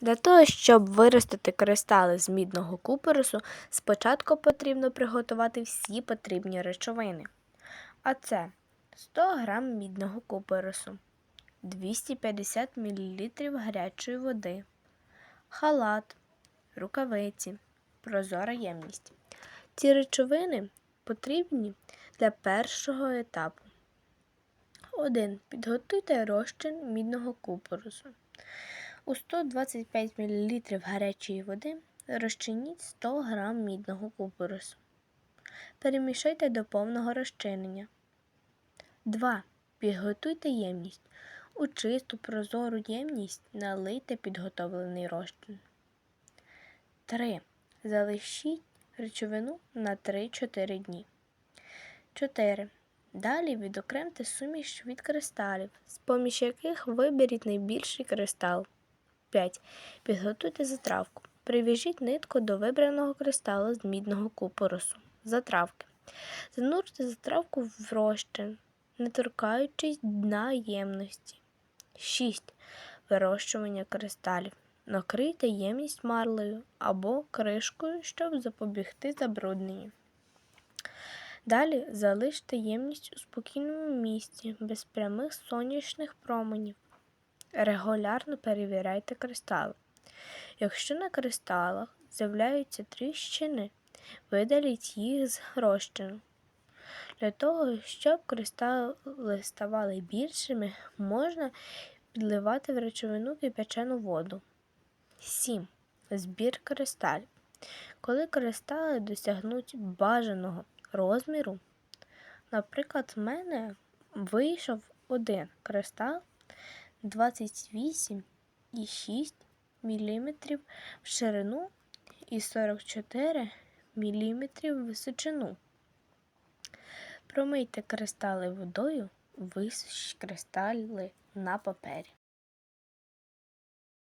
Для того, щоб виростити кристали з мідного купоросу, спочатку потрібно приготувати всі потрібні речовини. А це 100 г мідного купоросу, 250 мл гарячої води, халат, рукавиці, прозора ємність. Ці речовини потрібні для першого етапу. 1. Підготуйте розчин мідного купоросу. У 125 мл гарячої води розчиніть 100 г мідного купоросу. Перемішайте до повного розчинення. 2. Підготуйте ємність. У чисту прозору ємність налийте підготовлений розчин. 3. Залишіть речовину на 3-4 дні. 4. Далі відокремте суміш від кристалів, з поміж яких виберіть найбільший кристал. 5. Підготуйте затравку. Прив'яжіть нитку до вибраного кристалу з мідного купоросу. Затравки. Занурте затравку в розчин, не торкаючись дна ємності. 6. Вирощування кристалів. Накрийте ємність марлею або кришкою, щоб запобігти забрудненню. Далі залиште ємність у спокійному місці, без прямих сонячних променів. Регулярно перевіряйте кристали. Якщо на кристалах з'являються тріщини, видаліть їх з розчину. Для того, щоб кристали ставали більшими, можна підливати в речовину кипячену воду. 7. Збір кристалів. Коли кристали досягнуть бажаного розміру, наприклад, в мене вийшов один кристал 28,6 мм в ширину і 44 мм в височину. Промийте кристали водою, висушіть кристали на папері.